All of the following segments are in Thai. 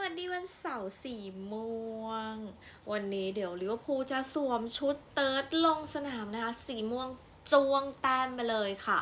วัสดีวันเสาร์สี่โมงวันนี้เดี๋ยวลิเวอร์พูลจะสวมชุดเติร์ดลงสนามนะคะ สีม่วง จวงแต้มไปเลยค่ะ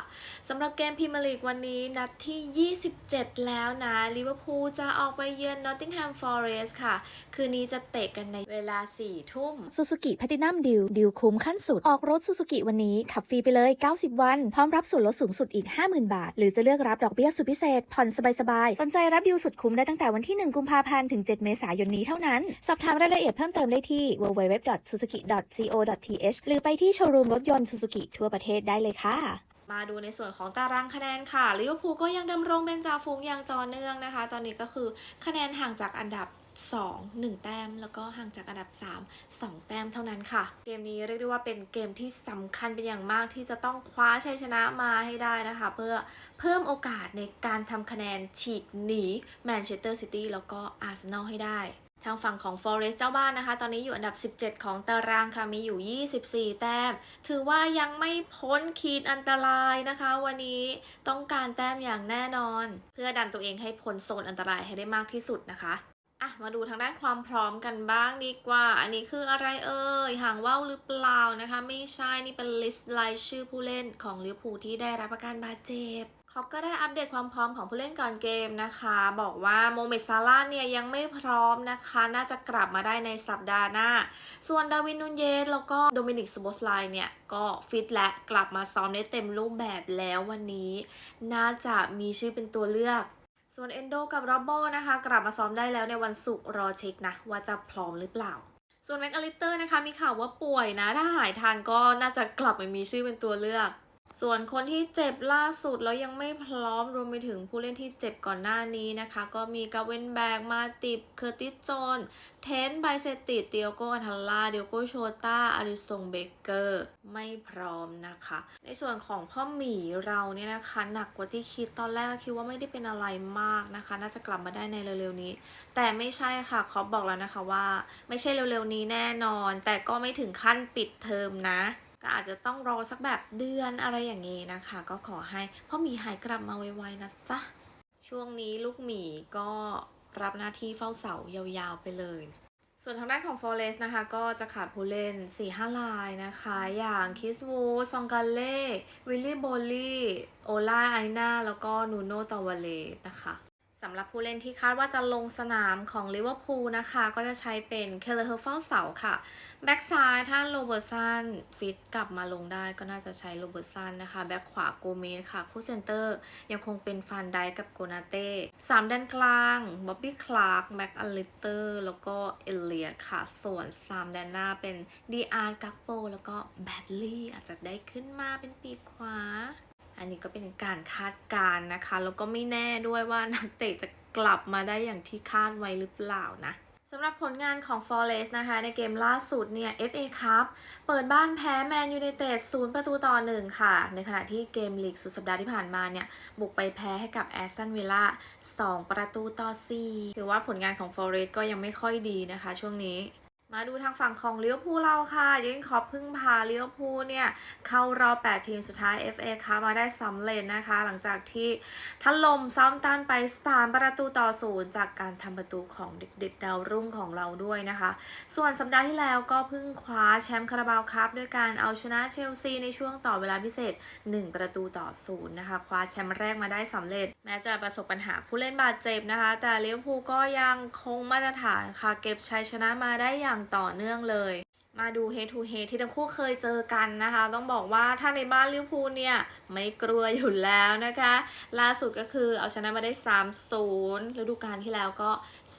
สำหรับเกมพรีเมียร์ลีกวันนี้นัดที่ 27 แล้วนะลิเวอร์พูลจะออกไปเยือนนอตติงแฮมฟอเรสต์ค่ะ คืนนี้จะเตะกันในเวลา 4 ทุ่มซูซูกิแพตินัมดิวดิวคุ้มขั้นสุด ออกรถซูซูกิวันนี้ขับฟรีไปเลย 90 วัน พร้อมรับส่วนลดสูงสุดอีก 50,000 บาท หรือจะเลือกรับดอกเบี้ยสุดพิเศษ ผ่อนสบายๆ สนใจรับดิวสุดคุ้มได้ตั้งแต่วันที่ 1 กุมภาพันธ์ถึง 7 เมษายนนี้เท่านั้น สอบถามรายละเอียดเพิ่มเติมได้ที่ www.suzuki.co.th หรือไปที่โชว์รูมรถยนต์ซูซูกิทั่วประเทศได้เลยค่ะมาดูในส่วนของตารางคะแนนค่ะลิเวอร์พูลก็ยังดำรงเป็นจ่าฝูงอย่างต่อเนื่องนะคะ ตอนนี้ก็คือคะแนนห่างจากอันดับ 2 1 แต้ม แล้วก็ห่างจากอันดับ 3 2 แต้มเท่านั้นค่ะ เกมนี้เรียกได้ว่าเป็นเกมที่สำคัญเป็นอย่างมากที่จะต้องคว้าชัยชนะมาให้ได้นะคะ เพื่อเพิ่มโอกาสในการทำคะแนนฉีกหนีแมนเชสเตอร์ซิตี้แล้วก็อาร์เซนอลให้ได้ ทางฝั่งของ Forest เจ้าบ้านนะคะ ตอนนี้อยู่อันดับ 17 ของตารางค่ะ มีอยู่ 24 แต้ม ถือว่ายังไม่พ้นขีดอันตรายนะคะ วันนี้ต้องการแต้มอย่างแน่นอน เพื่อดันตัวเองให้พ้นโซนอันตรายให้ได้มากที่สุดนะคะ อะมาดูทางด้านความพร้อมกันบ้างดีกว่า อันนี้คืออะไรเอ่ยห่างว่าวหรือเปล่านะคะ ไม่ใช่นี่เป็นลิสต์รายชื่อผู้เล่นของลิเวอร์พูลที่ได้รับอาการบาดเจ็บคอปก็ได้อัปเดตความพร้อมของผู้เล่นก่อนเกมนะคะ บอกว่าโมเมดซาร่าเนี่ยยังไม่พร้อมนะคะ น่าจะกลับมาได้ในสัปดาห์หน้า ส่วนดาวินนูนเยสแล้วก็โดมินิกสโบสไลน์เนี่ย ก็ฟิตและกลับมาซ้อมได้เต็มรูปแบบแล้ววันนี้ น่าจะมีชื่อเป็นตัวเลือก ส่วนเอนโดกับโรโบนะคะ กลับมาซ้อมได้แล้วในวันศุกร์รอเช็คนะ ว่าจะพร้อมหรือเปล่า ส่วนแม็กอลิเตอร์นะคะ มีข่าวว่าป่วยนะ ถ้าหายทันก็น่าจะกลับมามีชื่อเป็นตัวเลือก ส่วนคนที่เจ็บล่าสุดแล้วยังไม่พร้อมรวมไปถึงผู้เล่นที่เจ็บก่อนหน้านี้นะคะ ก็มีกาเวนแบกมาติบเคอร์ติสโจน เทนไบเซติเตียโกอันทัลลาเดียโกโชตาอาริสงเบเกอร์ไม่พร้อมนะคะ ในส่วนของพ่อหมีเราเนี่ยนะคะ หนักกว่าที่คิดตอนแรกคิดว่าไม่ได้เป็นอะไรมากนะคะ น่าจะกลับมาได้ในเร็วๆนี้ แต่ไม่ใช่ค่ะขอบอกแล้วนะคะว่า ไม่ใช่เร็วๆนี้แน่นอน แต่ก็ไม่ถึงขั้นปิดเทอมนะ ก็อาจจะต้องรอสักแบบเดือนอะไรอย่างนี้นะคะ ก็ขอให้พ่อหมีหายกลับมาไวๆนะจ๊ะ ช่วงนี้ลูกหมีก็รับหน้าที่เฝ้าเสายาวๆไปเลย ส่วนทางด้านของ Forest นะคะ ก็จะขาดผู้เล่น 4-5 ลายนะคะ อย่างคิสวูดซองกาเล่วิลลี่โบลี่โอล่าไอนาแล้วก็นูโนตาวาเลสนะคะ สำหรับผู้เล่นที่คาดว่าจะลงสนามของลิเวอร์พูลนะคะ ก็จะใช้เป็นเคเลเฮอร์เฟลเสาค่ะ แบ็กซ้ายถ้าโรเบิร์ตสันฟิตกลับมาลงได้ก็น่าจะใช้โรเบิร์ตสันนะคะ แบ็กขวาโกเมสค่ะ คู่เซนเตอร์ยังคงเป็นฟานไดกับโกนาเต้สามด้านกลางบ๊อบบี้คลาร์กแบ็กอลิเตอร์แล้วก็เอเลียดค่ะ ส่วนสามด้านหน้าเป็นดีอาร์กักโปแล้วก็แบดลี่อาจจะได้ขึ้นมาเป็นปีกขวา อันนี้ก็เป็นการคาดการณ์นะคะ แล้วก็ไม่แน่ด้วยว่านักเตะจะกลับมาได้อย่างที่คาดไว้หรือเปล่านะสำหรับผลงานของ Forest นะคะ ในเกมล่าสุดเนี่ย FA Cup เปิดบ้านแพ้แมนยู i นเต็ด0ประตูต่อ 1 ค่ะ ในขณะที่เกมลีกสุดสัปดาห์ที่ผ่านมาเนี่ย บุกไปแพ้ให้กับแอสตันวิลล่า2ประตูต่อ 4 ถือว่าผลงานของ Forest ก็ยังไม่ค่อยดีนะคะช่วงนี้ มาดูทางฝั่งของเลิเวพูเราค่ะยังคอปพึ่งพาเลิเวพูเนี่ยเข้ารอบ 8 ทีมสุดท้าย FA คัพมาได้สำเร็จนะคะ หลังจากที่ถล่มซ้อมตันไป 3 ประตูต่อศูนย์จากการทำประตูของเด็กๆดาวรุ่งของเราด้วยนะคะ ส่วนสัปดาห์ที่แล้วก็เพิ่งคว้าแชมป์คาราบาวคัพด้วยการเอาชนะเชลซีในช่วงต่อเวลาพิเศษ 1 ประตูต่อศูนย์นะคะคว้าแชมป์แรกมาได้สำเร็จ แม้จะประสบปัญหาผู้เล่นบาดเจ็บนะคะ แต่เลิเวพูก็ยังคงมาตรฐานค่ะเก็บชัยชนะมาได้อย่างต่อเนื่องเลย มาดู head to head ที่ทั้งคู่เคยเจอกันนะคะ ต้องบอกว่าถ้าในบ้านลิเวอร์พูลเนี่ยไม่กลัวอยู่แล้วนะคะ ล่าสุดก็คือเอาชนะมาได้ 3-0ฤดูกาลที่แล้วก็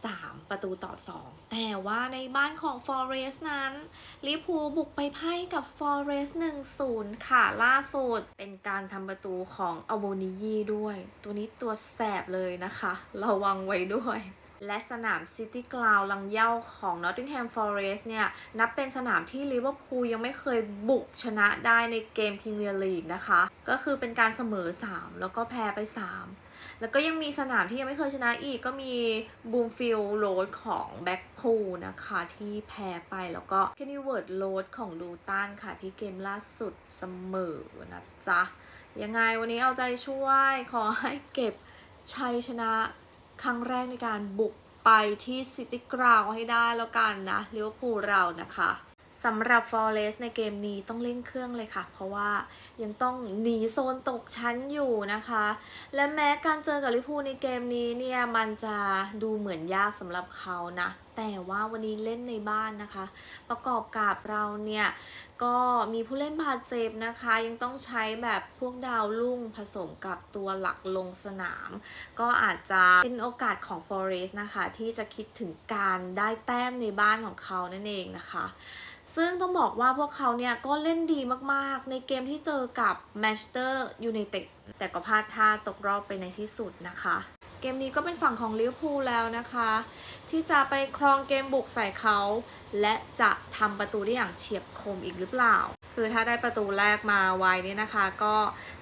3 ประตูต่อ 2 แต่ว่าในบ้านของ Forest นั้นลิเวอร์พูลบุกไปไพ่กับ Forest 1-0 ค่ะ ล่าสุดเป็นการทำประตูของอโบนิยีด้วย ตัวนี้ตัวแสบเลยนะคะ ระวังไว้ด้วย และสนาม City Ground ลังเย่าของ Nottingham Forest เนี่ย นับเป็นสนามที่ลิเวอร์พูลยังไม่เคยบุกชนะได้ในเกมพรีเมียร์ลีกนะคะ ก็คือเป็นการเสมอ 3 แล้วก็แพ้ไป 3แล้วก็ยังมีสนามที่ยังไม่เคยชนะอีกก็มีบูมฟิลโรดของแบ็กพูลนะคะที่แพ้ไปแล้วก็เคนนิเวิร์ดโรดของลูตันค่ะที่เกมล่าสุดเสมอนะจ๊ะ ยังไงวันนี้เอาใจช่วยขอให้เก็บชัยชนะ ครั้งแรกในการบุกไปที่ซิตี้กราวให้ได้แล้วกันนะลิเวอร์พูลเรานะคะ สำหรับฟอร์เรสในเกมนี้ต้องเร่งเครื่องเลยค่ะ เพราะว่ายังต้องหนีโซนตกชั้นอยู่นะคะ และแม้การเจอกับลิพูในเกมนี้เนี่ยมันจะดูเหมือนยากสำหรับเขานะ แต่ว่าวันนี้เล่นในบ้านนะคะ ประกอบกับเราเนี่ยก็มีผู้เล่นบาดเจ็บนะคะ ยังต้องใช้แบบพวกดาวรุ่งผสมกับตัวหลักลงสนาม ก็อาจจะเป็นโอกาสของ Forest นะคะ ที่จะคิดถึงการได้แต้มในบ้านของเขานั่นเองนะคะ ซึ่งต้องบอกว่าพวกเขาเนี่ยก็เล่นดีมากๆ ในเกมที่เจอกับ Manchester United แต่ก็พลาดท่าตกรอบไปในที่สุดนะคะ เกมนี้ก็เป็นฝั่งของลิเวอร์พูลแล้วนะคะ ที่จะไปครองเกมบุกใส่เขา และจะทำประตูได้อย่างเฉียบคมอีกหรือเปล่า คือถ้าได้ประตูแรกมาไวเนี่ยนะคะ ก็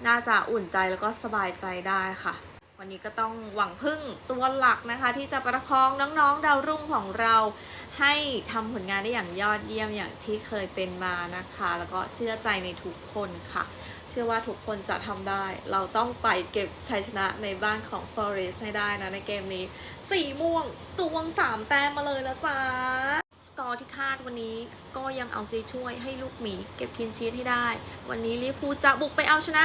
น่าจะอุ่นใจแล้วก็สบายใจได้ค่ะวันนี้ก็ต้องหวังพึ่งตัวหลักนะคะ ที่จะประคองน้องๆดาวรุ่งของเรา ให้ทำผลงานได้อย่างยอดเยี่ยมอย่างที่เคยเป็นมานะคะ แล้วก็เชื่อใจในทุกคนค่ะ เชื่อว่าทุกคนจะทำได้ เราต้องไปเก็บชัยชนะในบ้านของ Forest ให้ได้นะในเกมนี้ สีม่วงจวงสามแต้มมาเลยนะจ๊ะ สกอร์ที่คาดวันนี้ก็ยังเอาใจช่วยให้ลูกหมีเก็บคินชีสให้ได้ วันนี้ลิเวอร์พูจะบุกไปเอาชนะ